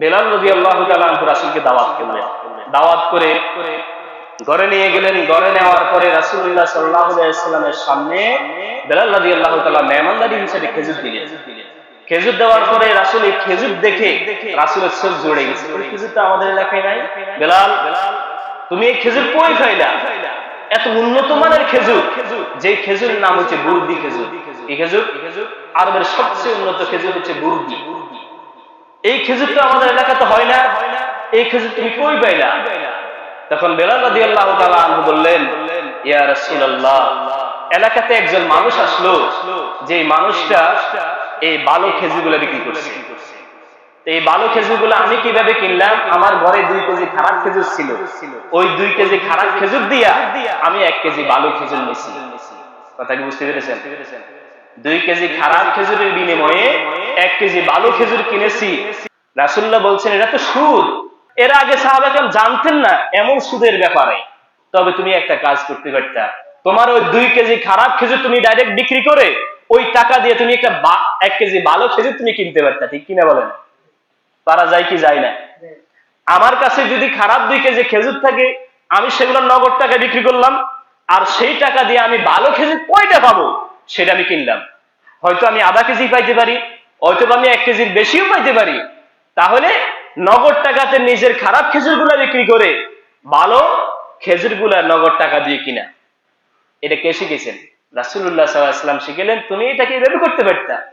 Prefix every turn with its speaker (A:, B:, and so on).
A: বেলাল রবি আল্লাহ রাসুলকে দাওয়াত করলেন। দাওয়াত করে ঘরে নিয়ে গেলেন। ঘরে নেওয়ার পরে রাসুল্লাহ সাল্লাহামের সামনে বেলাল রাজি আল্লাহ তালা মেহমানদারি হিসেবে খেজুর দিলেন। খেজুর দেওয়ার পরে রাসুল এই খেজুর দেখে রাসুলের চোখ জুড়ে গেছে। খেজুর তো আমাদের এলাকায় নাই। বেলাল, তুমি এই খেজুর কই খাইলা এত উন্নত মানের খেজুর। যে খেজুরের নাম হচ্ছে বুর্দি খেজুর। এই খেজুর আরবের সবচেয়ে উন্নত খেজুর হচ্ছে বুর্দি। এই খেজুর তো আমাদের এলাকাতে হয় না। এই খেজুর তুমি কই পাইলা? তখন বেলাল রাজি আল্লাহ আনহু বললেন, ইয়া রাসূলুল্লাহ, এলাকাতে একজন মানুষ আসলো যে মানুষটা এই বালো খেজুরগুলো বিক্রি করছে। এই বালো খেজুরগুলো আমি কীভাবে কিনলাম? আমার ঘরে দুই কেজি খারাপ খেজুর ছিল। ওই দুই কেজি খারাপ খেজুর দিয়া আমি এক কেজি বালো খেজুর নিছি। কথা কি বুঝতে পেরেছেন? দুই কেজি খারাপ খেজুরের বিনিময়ে এক কেজি বালো খেজুর কিনেছি। রাসুল্লাহ বলছেন, এটা তো সুদ। এর আগে সাহাবাকেম জানতেন না এমন সুদের ব্যাপারে। তবে তুমি একটা কাজ করতে পারতা। তোমার ওই দুই কেজি খারাপ খেজুর তুমি ডাইরেক্ট বিক্রি করে, ওই টাকা দিয়ে তুমি একটা এক কেজি ভালো খেজুর তুমি কিনতে পারতা। ঠিক কিনা বলেন? তারা যায় কি যায় না? আমার কাছে যদি খারাপ দুই কেজি খেজুর থাকে, আমি সেগুলো নগদ টাকা বিক্রি করলাম, আর সেই টাকা দিয়ে আমি ভালো খেজুর কয়টা পাবো? সেটা আমি কিনলাম। হয়তো আমি আধা কেজি পাইতে পারি হয়তো বা আমি এক কেজির বেশিও পাইতে পারি। তাহলে নগদ টাকাতে নিজের খারাপ খেজুরগুলা বিক্রি করে ভালো খেজুরগুলা নগদ টাকা দিয়ে কিনা। এটা কে শিখেছেন? রাসুল্লাহ সাল্লাহ শিখেলেন। তুমি এটাকে এভাবে করতে পারতা।